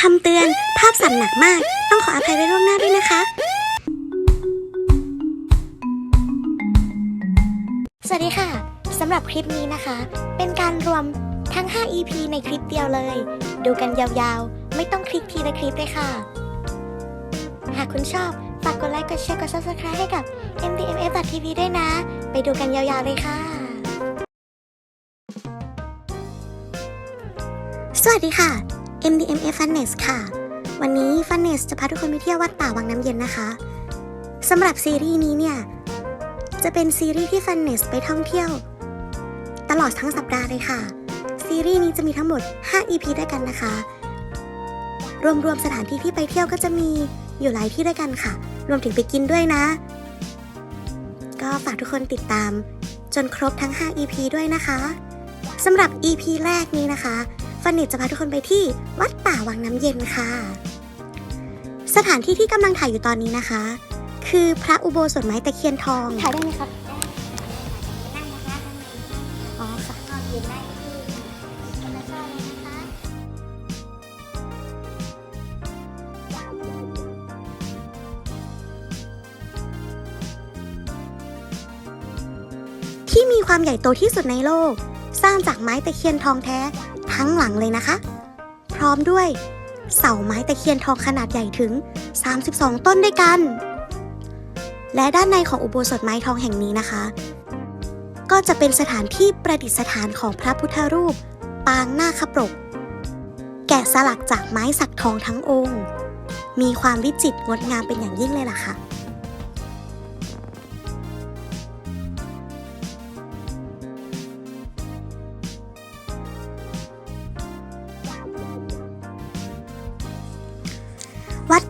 คำเตือน ภาพสั่นหนักมาก ต้องขออภัยไว้ล่วงหน้าด้วยนะคะ สวัสดีค่ะ สำหรับคลิปนี้นะคะ เป็นการรวมทั้ง 5 EP ในคลิปเดียวเลย ดูกันยาวๆ ไม่ต้องคลิกทีละคลิปเลยค่ะ หากคุณชอบ ฝากกดไลค์ กดแชร์ กด subscribe ให้กับ MDMF.tv ด้วยนะ ไปดูกันยาวๆเลยค่ะ สวัสดีค่ะ MDMF Funness ค่ะ วันนี้ Funness จะพาทุกคนไปเที่ยววัดป่าวังน้ำเย็นนะคะสำหรับซีรีส์นี้เนี่ย จะเป็นซีรีส์ที่ Funness ไปท่องเที่ยว ตลอดทั้งสัปดาห์เลยค่ะ ซีรีส์นี้จะมีทั้งหมด 5 EP ด้วยกันนะคะ รวมๆสถานที่ที่ไปเที่ยวก็จะมีอยู่หลายที่ด้วยกันค่ะ รวมถึงไปกินด้วยนะ ก็ฝากทุกคนติดตาม จนครบทั้ง 5 EP ด้วยนะคะสำหรับ EP แรกนี้นะคะ ฟันเนตจะพาทุกคนไปที่วัดป่าวังน้ำเย็นค่ะ สถานที่ที่กำลังถ่ายอยู่ตอนนี้นะคะ คือพระอุโบสถไม้ตะเคียนทอง ถ่ายได้ไหมครับอ๋อค่ะที่มีความใหญ่โตที่สุดในโลก สร้างจากไม้ตะเคียนทองแท้ทั้งหลังเลยนะคะ พร้อมด้วย เสาไม้ตะเคียนทองขนาดใหญ่ถึง 32 ต้นด้วยกัน และด้านในของอุโบสถไม้ทองแห่งนี้นะคะ ก็จะเป็นสถานที่ประดิษฐานของพระพุทธรูป ปางหน้าคปรก แกะสลักจากไม้สักทองทั้งองค์ มีความวิจิตรงดงามเป็นอย่างยิ่งเลยล่ะค่ะ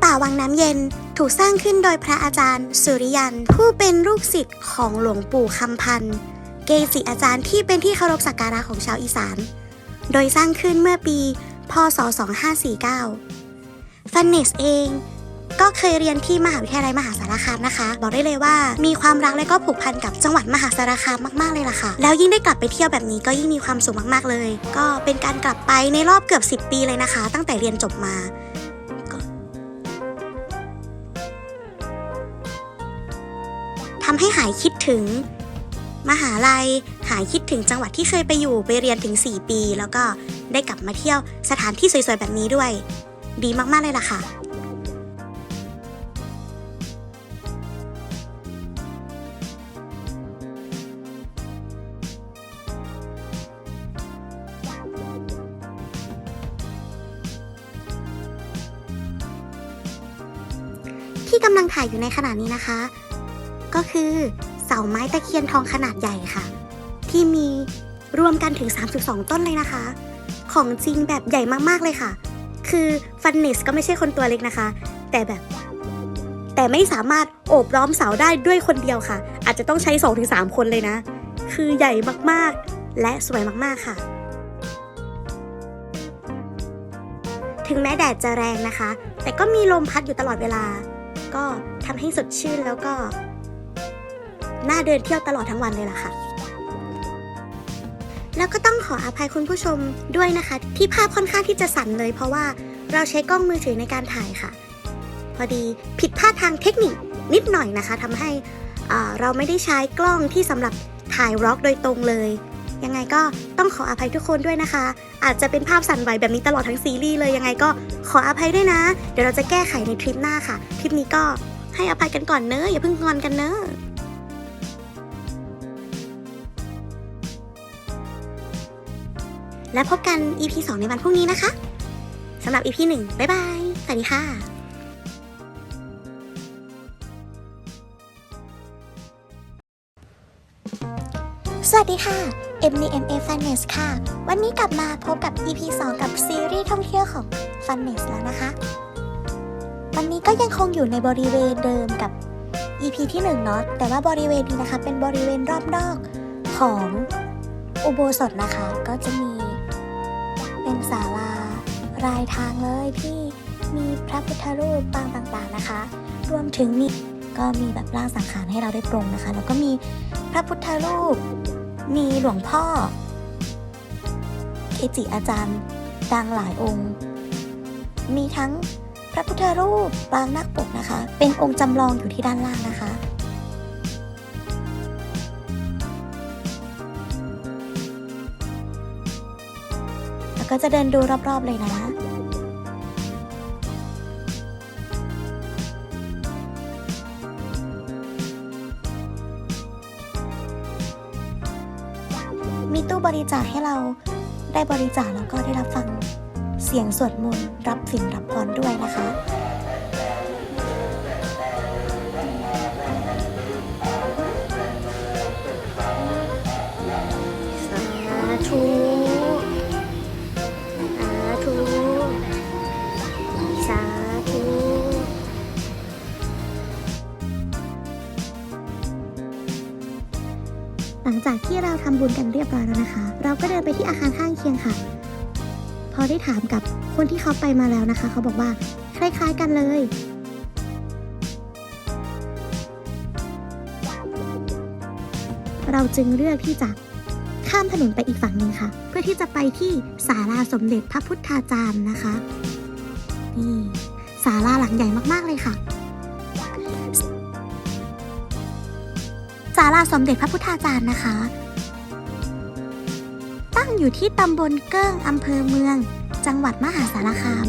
ป่าวังน้ำเย็นถูกสร้างขึ้นโดยพระอาจารย์ สุริยัน ผู้เป็นลูกศิษย์ของหลวงปู่คำพันธ์เกจิอาจารย์ที่เป็นที่เคารพสักการะของชาวอีสาน โดยสร้างขึ้นเมื่อปี พศ 2549ฟันเนสเองก็เคยเรียนที่มหาวิทยาลัยมหาสารคามนะคะ บอกได้เลยว่ามีความรักและก็ผูกพันกับจังหวัดมหาสารคามมากๆเลยล่ะค่ะ แล้วยิ่งได้กลับไปเที่ยวแบบนี้ก็ยิ่งมีความสุขมากๆเลย ก็เป็นการกลับไปในรอบเกือบ 10 ปีเลยนะคะ ตั้งแต่เรียนจบมา ทำให้หายคิดถึง มหาลัยหายคิดถึงจังหวัดที่เคยไปอยู่ไปเรียนถึง 4 ปี แล้วก็ได้กลับมาเที่ยวสถานที่สวยๆ แบบนี้ด้วย ดีมากๆเลยล่ะค่ะที่กำลังถ่ายอยู่ในขณะนี้นะคะ ก็คือเสาไม้ตะเคียนทองขนาดใหญ่ค่ะ ที่มีรวมกันถึง 32 ต้นเลยนะคะ ของจริงแบบใหญ่มากๆเลยค่ะ คือฟันเนสก็ไม่ใช่คนตัวเล็กนะคะ แต่แบบ แต่ไม่สามารถโอบล้อมเสาได้ด้วยคนเดียวค่ะ อาจจะต้องใช้ 2-3 คนเลยนะ คือใหญ่มากๆ และสวยมากๆค่ะ ถึงแม้แดดจะแรงนะคะ แต่ก็มีลมพัดอยู่ตลอดเวลา ก็ทำให้สดชื่นแล้วก็ น่าเดินเที่ยวตลอดทั้งวันเลยล่ะค่ะ แล้วก็ต้องขออภัยคุณผู้ชมด้วยนะคะ ที่ภาพค่อนข้างที่จะสั่นเลย เพราะว่าเราใช้กล้องมือถือในการถ่ายค่ะ พอดีผิดพลาดทางเทคนิคนิดหน่อยนะคะทำให้เราไม่ได้ใช้กล้องที่สำหรับถ่ายร็อกโดยตรงเลย ยังไงก็ต้องขออภัยทุกคนด้วยนะคะ อาจจะเป็นภาพสั่นไหวแบบนี้ตลอดทั้งซีรีส์เลยยังไงก็ขออภัยด้วยนะ เดี๋ยวเราจะแก้ไขในทริปหน้าค่ะ ทริปนี้ก็ให้อภัยกันก่อนเนอะอย่าเพิ่งงอนกันเนอะ และพบกัน EP 2 ในวันพรุ่งนี้นะคะสำหรับ EP 1บ๊ายบาย สวัสดีค่ะสวัสดีค่ะ MDMA Funness ค่ะ วันนี้กลับมาพบกับ EP 2 กับซีรีส์ท่องเที่ยวของ Funness แล้วนะคะ วันนี้ก็ยังคงอยู่ในบริเวณเดิมกับ EP ที่1เนาะ แต่ว่าบริเวณนี้นะคะ เป็นบริเวณรอบนอกของอุโบสถนะคะ ก็จะมี รายทางเลยที่มีพระพุทธรูปปางต่างๆนะคะ รวมถึงมีก็มีแบบร่างสังขารให้เราได้ปรงนะคะ แล้วก็มีพระพุทธรูป มีหลวงพ่อ เกจิอาจารย์ดังหลายองค์ มีทั้งพระพุทธรูปปางนาคปกนะคะ เป็นองค์จำลองอยู่ที่ด้านล่างนะคะ ก็จะเดินดูรอบๆเลยนะ มีตู้บริจาคให้เราได้บริจาคแล้วก็ได้รับฟัง เสียงสวดมนต์รับสิ่งรับพรด้วยนะคะ บุญกันเรียบร้อยแล้วนะคะ เราก็เดินไปที่อาคารข้างเคียงค่ะ พอได้ถามกับคนที่เขาไปมาแล้วนะคะ เขาบอกว่าคล้ายๆกันเลยเราจึงเลือกที่จะข้ามถนนไปอีกฝั่งหนึ่งค่ะ เพื่อที่จะไปที่ศาลาสมเด็จพระพุทธาจารย์นะคะนี่ศาลาหลังใหญ่มากๆเลยค่ะศาลาสมเด็จพระพุทธาจารย์นะคะ อยู่ที่ตำบลเกิ้งอำเภอเมือง จังหวัดมหาสารคาม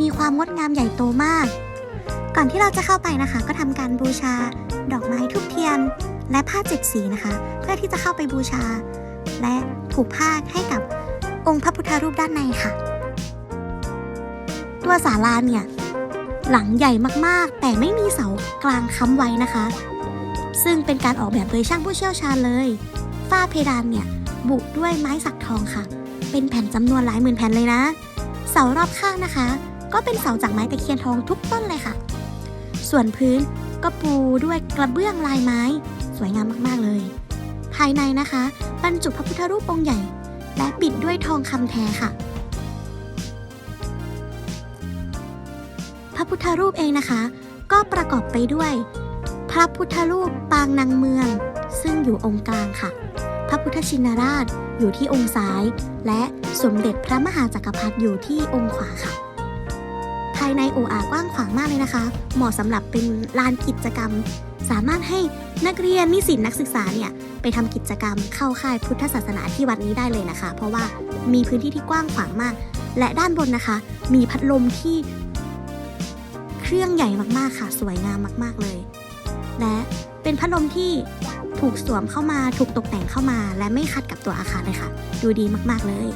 มีความงดงามใหญ่โตมาก ก่อนที่เราจะเข้าไปนะคะ ก็ทำการบูชา ดอกไม้ทุบเทียน และผ้าเจ็ดสีนะคะ เพื่อที่จะเข้าไปบูชา และผูกผ้าให้กับองค์พระพุทธรูปด้านในค่ะ ตัวศาลาเนี่ยหลังใหญ่มากๆ แต่ไม่มีเสากลางค้ำไว้นะคะ ซึ่งเป็นการออกแบบโดยช่างผู้เชี่ยวชาญเลย ฝ้าเพดานเนี่ย บุด้วยไม้สักทองค่ะ เป็นแผ่นจำนวนหลายหมื่นแผ่นเลยนะ เสารอบข้างนะคะ ก็เป็นเสาจากไม้ตะเคียนทองทุกต้นเลยค่ะ ส่วนพื้นก็ปูด้วยกระเบื้องลายไม้ สวยงามมากๆเลย ภายในนะคะบรรจุพระพุทธรูปองค์ใหญ่ และปิดด้วยทองคำแท้ค่ะ พระพุทธรูปเองนะคะ ก็ประกอบไปด้วย พระพุทธรูปปางนางเมือง ซึ่งอยู่องค์กลางค่ะ ระพุทธชินราชอยู่ที่องค์ซ้าย และสมเด็จพระมหาจักรพรรดิอยู่ที่องค์ขวาค่ะ ภายในโออากว้างขวางมากเลยนะคะ เหมาะสำหรับเป็นลานกิจกรรม สามารถให้นักเรียนนิสิตนักศึกษาเนี่ยไปทำกิจกรรมเข้าค่ายพุทธศาสนาที่วัดนี้ได้เลยนะคะ เพราะว่ามีพื้นที่ที่กว้างขวางมาก และด้านบนนะคะ มีพัดลมที่เครื่องใหญ่มากๆค่ะ สวยงามมาก ๆเลย และ เป็นพัดลมที่ถูกสวมเข้ามาถูกตกแต่งเข้ามา และไม่ขัดกับตัวอาคารเลยค่ะ ดูดีมากๆเลย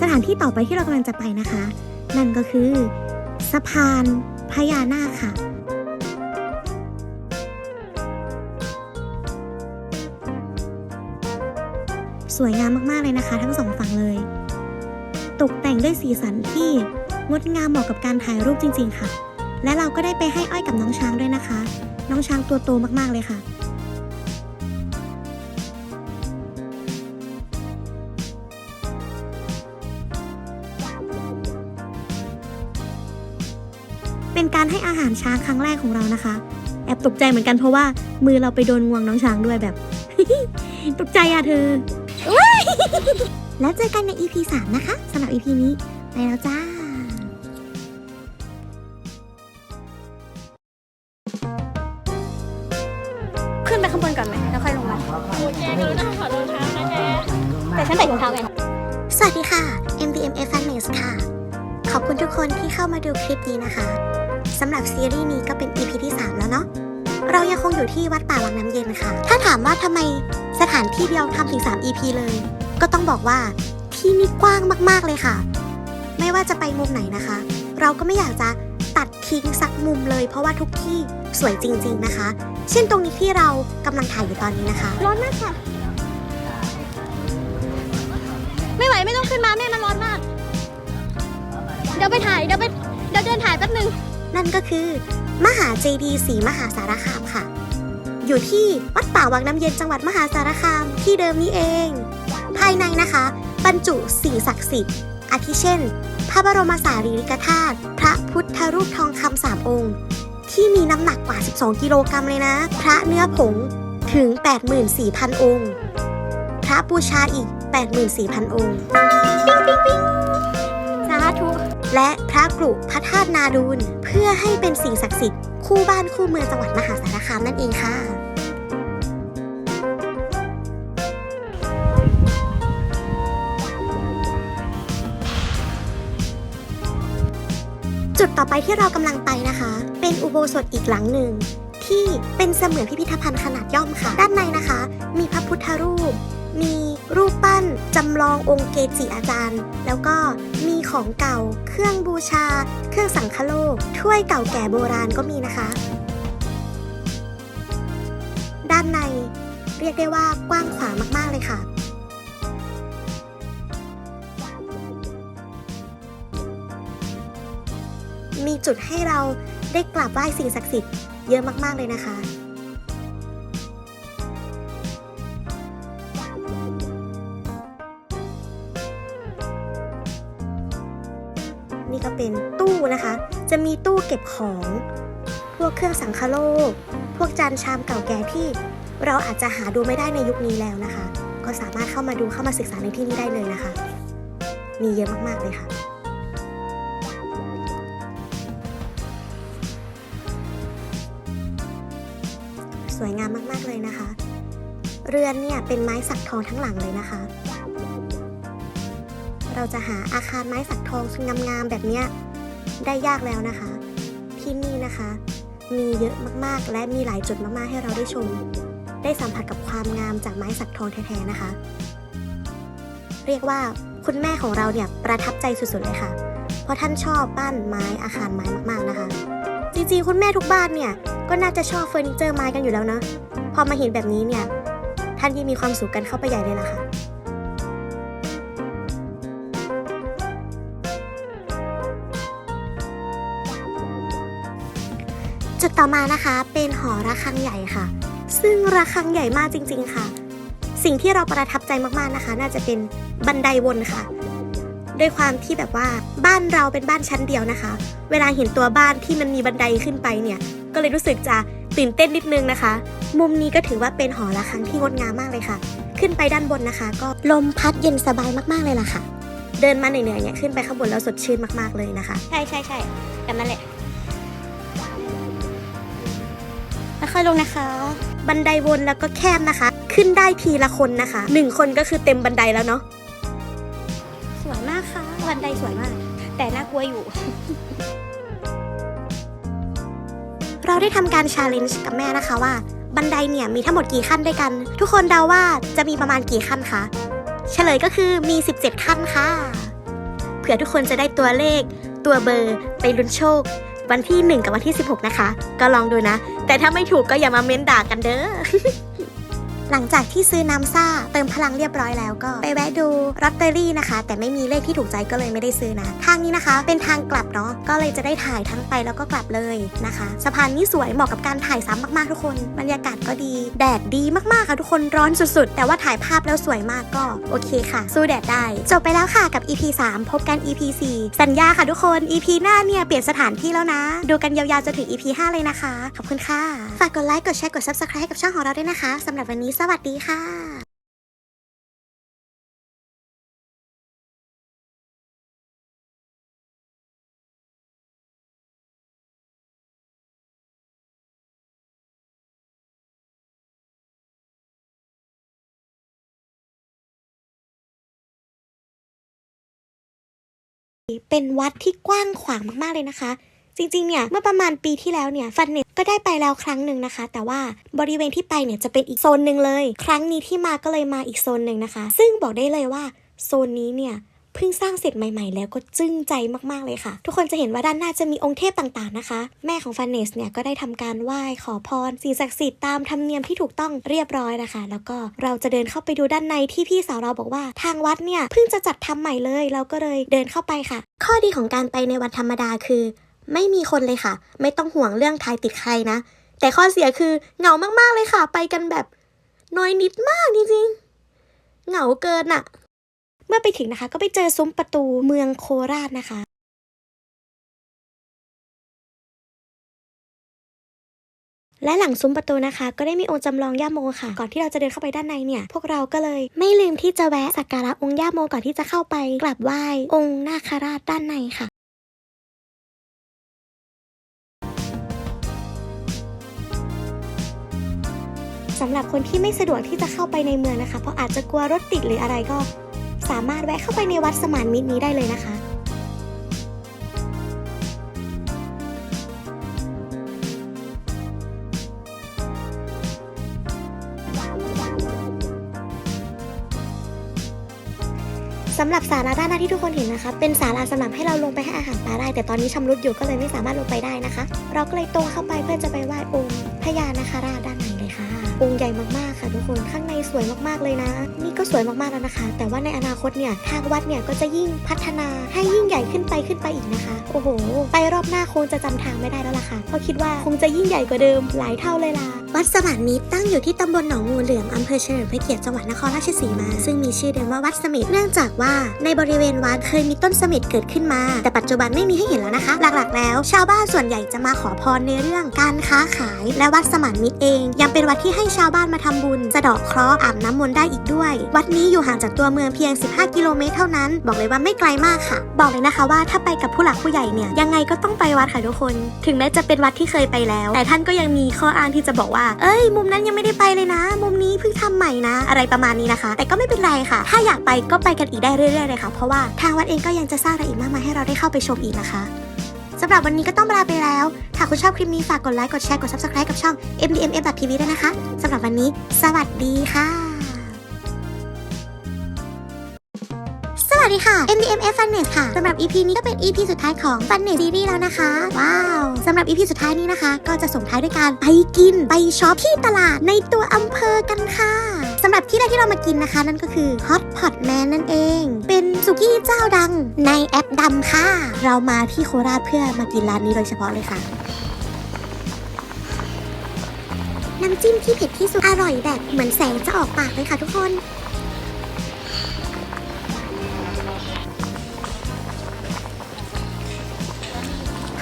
สถานที่ต่อไปที่เรากำลังจะไปนะคะ นั่นก็คือ สะพานพญานาคค่ะ สวยงามมากๆเลยนะคะ ทั้งสองฝั่งเลย ตกแต่งด้วยสีสันที่งดงามเหมาะกับการถ่ายรูปจริง ๆ ค่ะ และเราก็ได้ไปให้อ้อยกับน้องช้างด้วยนะคะ น้องช้างตัวโตมากๆเลยค่ะเป็นการให้อาหารช้างครั้งแรกของเรานะคะ แอบตกใจเหมือนกันเพราะว่ามือเราไปโดนงวงน้องช้างด้วยแบบ ตกใจอะเธอ แล้วเจอกันใน EP 3 นะคะสำหรับ EP นี้ ไปแล้วจ้าขึ้นไปข้างบนก่อนไหมแล้วค่อยลงมาโอเคก็ต้องขอรองเท้านะแกแต่ฉันใส่ถุงเท้าไงสวัสดีค่ะ MDMA Fitness ค่ะ ขอบคุณทุกคนที่เข้ามาดูคลิปนี้นะคะสำหรับซีรีส์นี้ก็เป็น EP ที่ 3 แล้วเนาะเรายังคงอยู่ที่วัดป่าวังน้ำเย็นค่ะ ถ้าถามว่าทำไมสถานที่เดียวทำถึง 3 EP เลยก็ ต้องบอกว่าที่นี่กว้างมากๆเลยค่ะ ไม่ว่าจะไปมุมไหนนะคะ เราก็ไม่อยากจะตัดทิ้งสักมุมเลย เพราะว่าทุกที่สวยจริง ๆนะคะ เช่นตรงนี้ที่เรากำลังถ่ายอยู่ตอนนี้นะคะ ร้อนมากค่ะ ไม่ไหวไม่ต้องขึ้นมาแม่มันร้อนมาก เดี๋ยวไปถ่ายเดี๋ยวไปเดี๋ยวเดินถ่ายแป๊บนึงนั่นก็คือ มหาเจดีย์ศรีมหาสารคามค่ะ อยู่ที่วัดป่าวังน้ำเย็นจังหวัดมหาสารคามที่เดิมนี้เอง ภายในนะคะ บรรจุสิ่งศักดิ์สิทธิ์ อาทิเช่น พระบรมสารีริกธาตุ พระพุทธรูปทองคำสามองค์ ที่มีน้ำหนักกว่า 12 กิโลกรัมเลยนะ พระเนื้อผงถึง 84,000 องค์ พระบูชาอีก 84,000 องค์ ปิ๊งปิ๊งปิ๊งสาธุ และพระกรุพระธาตุนาดูล เพื่อให้เป็นสิ่งศักดิ์สิทธิ์คู่บ้านคู่เมืองจังหวัดมหาสารคามนั่นเองค่ะ จุดต่อไปที่เรากำลังไปนะคะ เป็นอุโบสถอีกหลังหนึ่ง ที่เป็นเสมือนพิพิธภัณฑ์ขนาดย่อมค่ะ ด้านในนะคะ มีพระพุทธรูป มีรูปปั้นจำลององค์เกจิอาจารย์ แล้วก็มีของเก่า เครื่องบูชา เครื่องสังฆโลก ถ้วยเก่าแก่โบราณก็มีนะคะ ด้านในเรียกได้ว่ากว้างขวางมากๆเลยค่ะ มีจุดให้เราได้กราบไหว้สิ่งศักดิ์สิทธิ์เยอะมาก ๆ เลยนะคะ นี่ก็เป็นตู้นะคะ จะมีตู้เก็บของ พวกเครื่องสังคโลก พวกจานชามเก่าแก่ที่เราอาจจะหาดูไม่ได้ในยุคนี้แล้วนะคะ ก็สามารถเข้ามาดูเข้ามาศึกษาในที่นี้ได้เลยนะคะ มีเยอะมาก ๆ เลยค่ะ วยงามมากๆเลยนะคะ เรือนเนี่ยเป็นไม้สักทองทั้งหลังเลยนะคะ เราจะหาอาคารไม้สักทองงามๆแบบเนี้ยได้ยากแล้วนะคะ ที่นี่นะคะ มีเยอะมากๆ และมีหลายจุดมากๆให้เราได้ชม ได้สัมผัสกับความงามจากไม้สักทองแท้ๆนะคะ เรียกว่าคุณแม่ของเราเนี่ยประทับใจสุดๆเลยค่ะ เพราะท่านชอบบ้านไม้อาคารไม้มากๆนะคะ ริงๆ คุณแม่ทุกบ้านเนี่ย ก็น่าจะชอบเฟอร์นิเจอร์ไม้กันอยู่แล้วเนะ พอมาเห็นแบบนี้เนี่ย ท่านยิ่งมีความสุขกันเข้าไปใหญ่เลยล่ะค่ะจุดต่อมานะคะเป็นหอระฆังใหญ่ค่ะ ซึ่งระฆังใหญ่มากจริง ๆค่ะ สิ่งที่เราประทับใจมากๆนะคะ น่าจะเป็นบันไดวนค่ะ ด้วยความที่แบบว่าบ้านเราเป็นบ้านชั้นเดียวนะคะ เวลาเห็นตัวบ้านที่มันมีบันไดขึ้นไปเนี่ย ก็เลยรู้สึกจะตื่นเต้นนิดนึงนะคะ มุมนี้ก็ถือว่าเป็นหอระฆังที่งดงามมากเลยค่ะ ขึ้นไปด้านบนนะคะ ก็ลมพัดเย็นสบายมากๆเลยล่ะค่ะ เดินมาเหนื่อยๆเนี่ยขึ้นไปข้างบนแล้วสดชื่นมากๆเลยนะคะ ใช่ใช่ใช่แบบนั้นแหละแล้วค่อยลงนะคะ บันไดวนแล้วก็แคบนะคะ ขึ้นได้ทีละคนนะคะหนึ่งคนก็คือเต็มบันไดแล้วเนาะ ไดสวยมาก แต่น่ากลัวอยู่ เราได้ทำการชาเลนจ์กับแม่นะคะว่า บันไดเนี่ยมีทั้งหมดกี่ขั้นด้วยกัน ทุกคนเดาว่าจะมีประมาณกี่ขั้นคะ เฉลยก็คือมี 17 ขั้นค่ะ เผื่อทุกคนจะได้ตัวเลข ตัวเบอร์ ไปลุ้นโชค วันที่ 1 กับวันที่ 16 นะคะ ก็ลองดูนะ แต่ถ้าไม่ถูกก็อย่ามาเม้นด่ากันเด้อ หลังจากที่ซื้อน้ำซ่าเติมพลังเรียบร้อยแล้วก็ไปแวะดูลอตเตอรี่นะคะ แต่ไม่มีเลขที่ถูกใจก็เลยไม่ได้ซื้อนะ ทางนี้นะคะ เป็นทางกลับเนาะก็เลยจะได้ถ่ายทั้งไปแล้วก็กลับเลยนะคะ สะพานนี้สวยเหมาะกับการถ่ายซ้ำมากๆทุกคน บรรยากาศก็ดี แดดดีมากๆค่ะทุกคนร้อนสุดๆ แต่ว่าถ่ายภาพแล้วสวยมากก็โอเคค่ะ สู้แดดได้ จบไปแล้วค่ะกับ EP 3 พบกัน EP 4 สัญญาค่ะทุกคน EP หน้าเนี่ยเปลี่ยนสถานที่แล้วนะ ดูกันยาวๆจนถึง EP 5 เลยนะคะ ขอบคุณค่ะ ฝากกดไลค์ กดแชร์ กด Subscribe ให้กับช่องของเราด้วยนะคะสำหรับวันนี้สวัสดีค่ะเป็นวัดที่กว้างขวางมากๆเลยนะคะ จริงๆ เนี่ย เมื่อประมาณปีที่แล้วเนี่ย ฟันเน ก็ได้ไปแล้วครั้งหนึ่งนะคะ แต่ว่าบริเวณที่ไปเนี่ยจะเป็นอีกโซนหนึ่งเลย ครั้งนี้ที่มาก็เลยมาอีกโซนหนึ่งนะคะ ซึ่งบอกได้เลยว่าโซนนี้เนี่ยเพิ่งสร้างเสร็จใหม่ๆ แล้วก็จึ้งใจมากๆเลยค่ะ ทุกคนจะเห็นว่าด้านหน้าจะมีองค์เทพต่างๆนะคะ แม่ของฟันเนสเนี่ยก็ได้ทำการไหว้ขอพรสิ่งศักดิ์สิทธิ์ตามธรรมเนียมที่ถูกต้องเรียบร้อยนะคะ แล้วก็เราจะเดินเข้าไปดูด้านในที่พี่สาวเราบอกว่า ทางวัดเนี่ยเพิ่งจะจัดทำใหม่เลย เราก็เลยเดินเข้าไปค่ะ ข้อดีของการไปในวันธรรมดาคือ ไม่มีคนเลยค่ะ ไม่ต้องห่วงเรื่องทายติดใครนะ แต่ข้อเสียคือเหงามากๆเลยค่ะ ไปกันแบบน้อยนิดมากจริงๆ เหงาเกินอะเมื่อไปถึงนะคะ ก็ไปเจอซุ้มประตูเมืองโคราชนะคะและหลังซุ้มประตูนะคะ ก็ได้มีองค์จำลองย่าโมค่ะ ก่อนที่เราจะเดินเข้าไปด้านในเนี่ย พวกเราก็เลยไม่ลืมที่จะแวะสักการะองค์ย่าโมก่อนที่จะเข้าไปกราบไหว้องค์นาคราชด้านในค่ะ สำหรับคนที่ไม่สะดวกที่จะเข้าไปในเมืองนะคะ เพราะอาจจะกลัวรถติดหรืออะไรก็ สามารถแวะเข้าไปในวัดสมานมิตรนี้ได้เลยนะคะสำหรับศาลาด้านหน้าที่ทุกคนเห็นนะคะ เป็นศาลาสำหรับให้เราลงไปให้อาหารปลาได้ แต่ตอนนี้ชำรุดอยู่ก็เลยไม่สามารถลงไปได้นะคะ เราก็เลยตรงเข้าไปเพื่อจะไปไหว้องค์พญานาคราชด้าน องค์ใหญ่มากๆค่ะทุกคนข้างในสวยมากๆเลยนะ นี่ก็สวยมากๆแล้วนะคะ แต่ว่าในอนาคตเนี่ยทางวัดเนี่ยก็จะยิ่งพัฒนาให้ยิ่งใหญ่ขึ้นไปขึ้นไปอีกนะคะ โอ้โห ไปรอบหน้าคงจะจำทางไม่ได้แล้วล่ะค่ะเพราะคิดว่าคงจะยิ่งใหญ่กว่าเดิมหลายเท่าเลยล่ะ วัดสมานมิตรตั้งอยู่ที่ตำบลหนองงูเหลือมอำเภอเฉลิมพระเกียรติจังหวัดนครราชสีมา ซึ่งมีชื่อเดิมว่าวัดสมิทเนื่องจากว่าในบริเวณวัดเคยมีต้นสมิทเกิดขึ้นมา แต่ปัจจุบันไม่มีให้เห็นแล้วนะคะ หลักๆ แล้ว ชาวบ้านส่วนใหญ่จะมาขอพรในเรื่องการค้าขาย และวัดสมานมิตรเอง ยังเป็นวัดที่ให้ชาวบ้านมาทำบุญ สะเดาะเคราะห์อาบน้ำมนต์ได้อีกด้วย วัดนี้อยู่ห่างจากตัวเมืองเพียง 15 กิโลเมตรเท่านั้น บอกเลยว่าไม่ไกลมากค่ะ บอกเลยนะคะว่าถ้าไปกับผู้หลักผู้ใหญ่เนี่ยยังไงก็ต้องไปวัดค่ะทุกคน ถึงแม้จะเป็นวัดที่เคยไปแล้ว แต่ท่านก็ยังมีข้ออ้างที่จะบอกว่าเอ้ย มุมนั้นยังไม่ได้ไปเลยนะ มุมนี้เพิ่งทำใหม่นะ อะไรประมาณนี้นะคะ แต่ก็ไม่เป็นไรค่ะ ถ้าอยากไปก็ไปกันอีกได้เรื่อยๆเลยค่ะ เพราะว่าทางวัดเองก็ยังจะสร้างอะไรอีกมากมายให้เราได้เข้าไปชมอีกนะคะสำหรับวันนี้ก็ต้องลาไปแล้วถ้าคุณชอบคลิปนี้ฝากกดไลค์ กดแชร์ กด subscribe กับช่อง MDMF TV ด้วยนะคะ สำหรับวันนี้ สวัสดีค่ะ วัสดีค่ะ MDMF Funness ค่ะสำหรับ EP นี้ก็เป็น EP สุดท้ายของ Funness Series แล้วนะคะ ว้าวสำหรับ EP สุดท้ายนี้นะคะ ก็จะส่งท้ายด้วยการไปกินไปช็อปที่ตลาดในตัวอำเภอกันค่ะสำหรับที่แรกที่เรามากินนะคะ นั่นก็คือ Hot Pot Man นั่นเอง เป็นสุกี้เจ้าดังในแอปดำค่ะ เรามาที่โคราชเพื่อมากินร้านนี้โดยเฉพาะเลยค่ะน้ำจิ้มที่เผ็ดที่สุดอร่อยแบบเหมือนแสงจะออกปากเลยค่ะทุกคน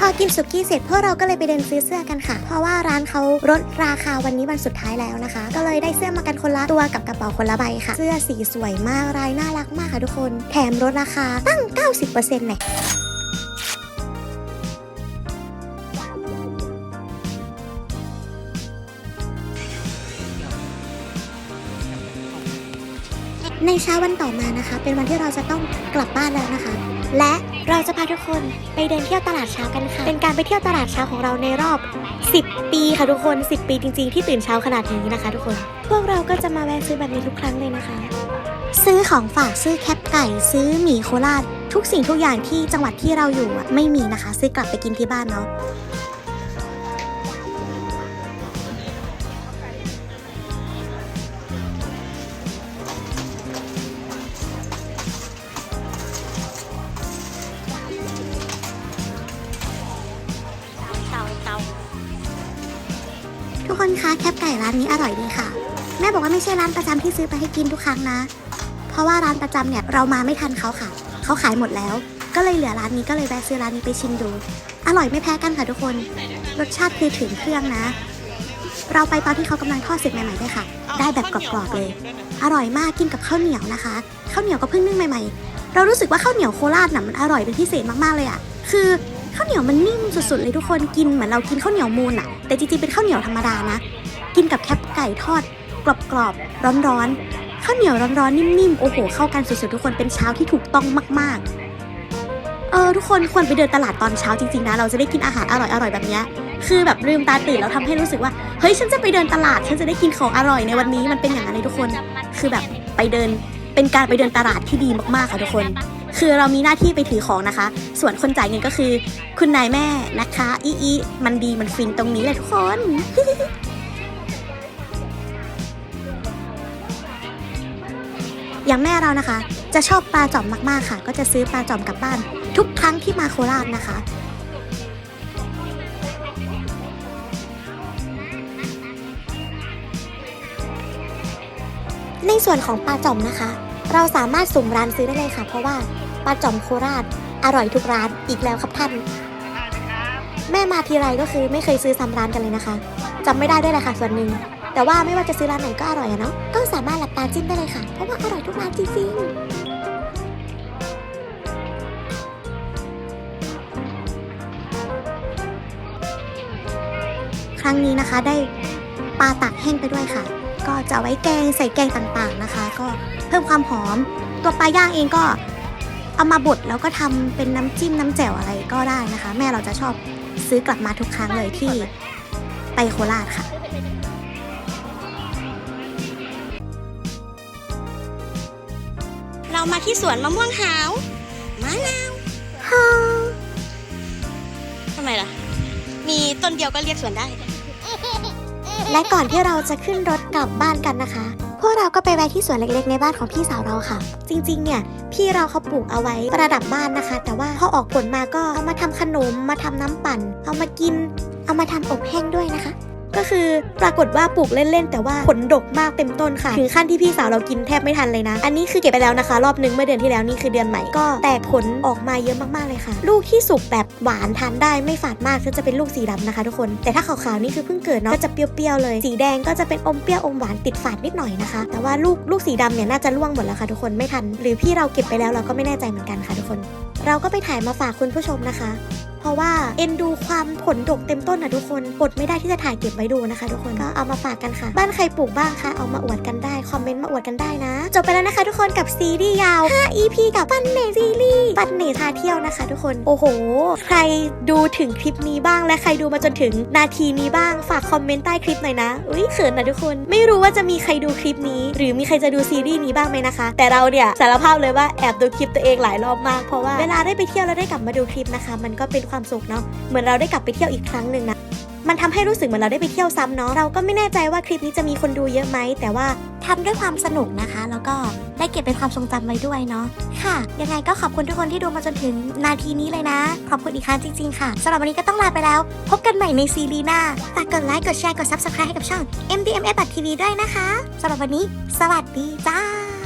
พอกินสุกี้เสร็จพวกเราก็เลยไปเดินซื้อเสื้อกันค่ะ เพราะว่าร้านเขาลดราคาวันนี้วันสุดท้ายแล้วนะคะ ก็เลยได้เสื้อมากันคนละตัวกับกระเป๋าคนละใบค่ะ เสื้อสีสวยมากลายน่ารักมากค่ะทุกคน แถมลดราคาตั้ง 90%เนี่ยในเช้าวันต่อมานะคะ เป็นวันที่เราจะต้องกลับบ้านแล้วนะคะ และเราจะพาทุกคนไปเดินเที่ยวตลาดเช้ากันค่ะ เป็นการไปเที่ยวตลาดเช้าของเราในรอบ 10 ปีค่ะทุกคน 10 ปีจริงๆ ที่ตื่นเช้าขนาดนี้นะคะ ทุกคน พวกเราก็จะมาแวะซื้อแบบนี้ทุกครั้งเลยนะคะ ซื้อของฝากซื้อแคปไก่ ซื้อหมี่โคราชทุกสิ่งทุกอย่างที่จังหวัดที่เราอยู่อะไม่มีนะคะ ซื้อกลับไปกินที่บ้านเนาะ ก่ร้านนี้อร่อยดีค่ะ แม่บอกว่าไม่ใช่ร้านประจำที่ซื้อไปให้กินทุกครั้งนะ เพราะว่าร้านประจำเนี่ยเรามาไม่ทันเขาค่ะ เขาขายหมดแล้ว ก็เลยเหลือร้านนี้ก็เลยแวะซื้อร้านนี้ไปชิมดู อร่อยไม่แพ้กันค่ะทุกคน รสชาติคือถึงเครื่องนะ เราไปตอนที่เขากำลังทอดเสร็จใหม่ๆด้วยค่ะ ได้แบบกรอบๆเลย อร่อยมากกินกับข้าวเหนียวนะคะข้าวเหนียวก็เพิ่งนึ่งใหม่ๆ เรารู้สึกว่าข้าวเหนียวโคราชน่ะมันอร่อยเป็นพิเศษมากๆเลยอะ คือข้าวเหนียวมันนิ่มสุดๆเลยทุกคนกินเหมือนเรากินข้าวเหนียวมูนอะ แต่จริงๆเป็นข้าวเหนียวธรรมดานะ กินกับแคปไก่ทอด กรอบๆ ร้อนๆ ข้าวเหนียวร้อนๆ นิ่มๆ โอ้โห เข้ากันสุดๆ ทุกคนเป็นเช้าที่ถูกต้องมากๆ เออ ทุกคนควรไปเดินตลาดตอนเช้าจริงๆนะ เราจะได้กินอาหารอร่อยๆ แบบเนี้ยคือแบบลืมตาตื่นแล้วทำให้รู้สึกว่า เฮ้ย ฉันจะไปเดินตลาด ฉันจะได้กินของอร่อยในวันนี้ มันเป็นอย่างนั้นเลยทุกคน คือแบบไปเดิน เป็นการไปเดินตลาดที่ดีมากๆ ค่ะทุกคน คือเรามีหน้าที่ไปถือของนะคะ ส่วนคนจ่ายเงินก็คือ คุณนายแม่นะคะ อีอีมันดี มันฟินตรงนี้เลยทุกคน อย่างแม่เรานะคะ จะชอบปลาจ่อมมากๆค่ะ ก็จะซื้อปลาจ่อมกลับบ้าน ทุกครั้งที่มาโคราชนะคะในส่วนของปลาจ่อมนะคะ เราสามารถสุ่มร้านซื้อได้เลยค่ะ เพราะว่าปลาจ่อมโคราช อร่อยทุกร้านอีกแล้วครับท่าน แม่มาทีไรก็คือไม่เคยซื้อซ้ำร้านกันเลยนะคะจำไม่ได้ด้วยแหละค่ะส่วนหนึ่ง แต่ว่าไม่ว่าจะซื้อร้านไหนก็อร่อยอะเนาะก็สามารถหลับตาจิ้มได้เลยค่ะ เพราะว่าอร่อยทุกร้านจริงๆครั้งนี้นะคะได้ปลาตักแห้งไปด้วยค่ะ ก็จะไว้แกงใส่แกงต่างๆนะคะ ก็เพิ่มความหอม ตัวปลาย่างเองก็เอามาบดแล้วก็ทำเป็นน้ำจิ้มน้ำแจ่วอะไรก็ได้นะคะ แม่เราจะชอบซื้อกลับมาทุกครั้งเลยที่ไปโคราชค่ะ เรามาที่สวนมะม่วงหาวมะนาวฮาทำไมล่ะ มีต้นเดียวก็เรียกสวนได้ และก่อนที่เราจะขึ้นรถกลับบ้านกันนะคะ พวกเราก็ไปแวะที่สวนเล็กๆในบ้านของพี่สาวเราค่ะ จริงๆ เนี่ยพี่เราเขาปลูกเอาไว้ประดับบ้านนะคะ แต่ว่าพอออกผลมาก็เอามาทำขนมมาทำน้ำปั่น เอามากิน เอามาทำอบแห้งด้วยนะ คือปรากฏว่าปลูกเล่นๆ แต่ว่าผลดกมากเต็มต้นค่ะ ถึงขั้นที่พี่สาวเรากินแทบไม่ทันเลยนะ อันนี้คือเก็บไปแล้วนะคะ รอบนึงเมื่อเดือนที่แล้วนี่คือเดือนใหม่ก็แตกผลออกมาเยอะมากๆเลยค่ะ ลูกที่สุกแบบหวานทานได้ไม่ฝาดมากก็จะเป็นลูกสีดำนะคะ ทุกคน แต่ถ้าขาวๆนี่คือเพิ่งเกิดเนาะก็จะเปรี้ยวๆเลย สีแดงก็จะเป็นอมเปรี้ยวอมหวานติดฝาดนิดหน่อยนะคะ แต่ว่าลูกลูกสีดำเนี่ยน่าจะร่วงหมดแล้วค่ะทุกคนไม่ทัน หรือพี่เราเก็บไปแล้วเราก็ไม่แน่ใจเหมือนกันค่ะทุกคน เราก็ไปถ่ายมาฝากคุณผู้ชมนะคะ เพราะว่าเอ็นดูความผลดกเต็มต้นนะทุกคนอดไม่ได้ที่จะถ่ายเก็บไว้ดูนะคะ ทุกคนก็เอามาฝากกันค่ะ บ้านใครปลูกบ้างคะเอามาอวดกันได้คอมเมนต์มาอวดกันได้นะ จบไปแล้วนะคะ ทุกคนกับซีรีส์ยาว 5 EP กับปันเนซีรีส์ปันเนพาเที่ยวนะคะ ทุกคนโอ้โห ใครดูถึงคลิปนี้บ้างและใครดูมาจนถึงนาทีนี้บ้างฝากคอมเมนต์ใต้คลิปหน่อยนะอุ้ยเขินนะทุกคน ไม่รู้ว่าจะมีใครดูคลิปนี้ หรือมีใครจะดูซีรีส์นี้บ้างไหมนะคะ แต่เราเนี่ยสารภาพเลยว่าแอบดูคลิปตัวเองหลายรอบมากเพราะว่าเวลาได้ไปเที่ยวแล้วได้กลับมาดูคลิปนะคะ มันก็เป็นความสุขเนาะเหมือนเราได้กลับไปเที่ยวอีกครั้งหนึ่งนะมันทำให้รู้สึกเหมือนเราได้ไปเที่ยวซ้ำเนาะเราก็ไม่แน่ใจว่าคลิปนี้จะมีคนดูเยอะไหมแต่ว่าทำด้วยความสนุกนะคะ แล้วก็ได้เก็บเป็นความทรงจำไว้ด้วยเนาะค่ะ ยังไงก็ขอบคุณทุกคนที่ดูมาจนถึงนาทีนี้เลยนะ ขอบคุณอีกครั้งจริง ๆ ค่ะสำหรับวันนี้ก็ต้องลาไปแล้ว พบกันใหม่ในซีรีส์หน้าฝากกดไลค์กดแชร์กด subscribe ให้กับช่อง MDMF TV ด้วยนะคะสำหรับวันนี้ สวัสดีจ้า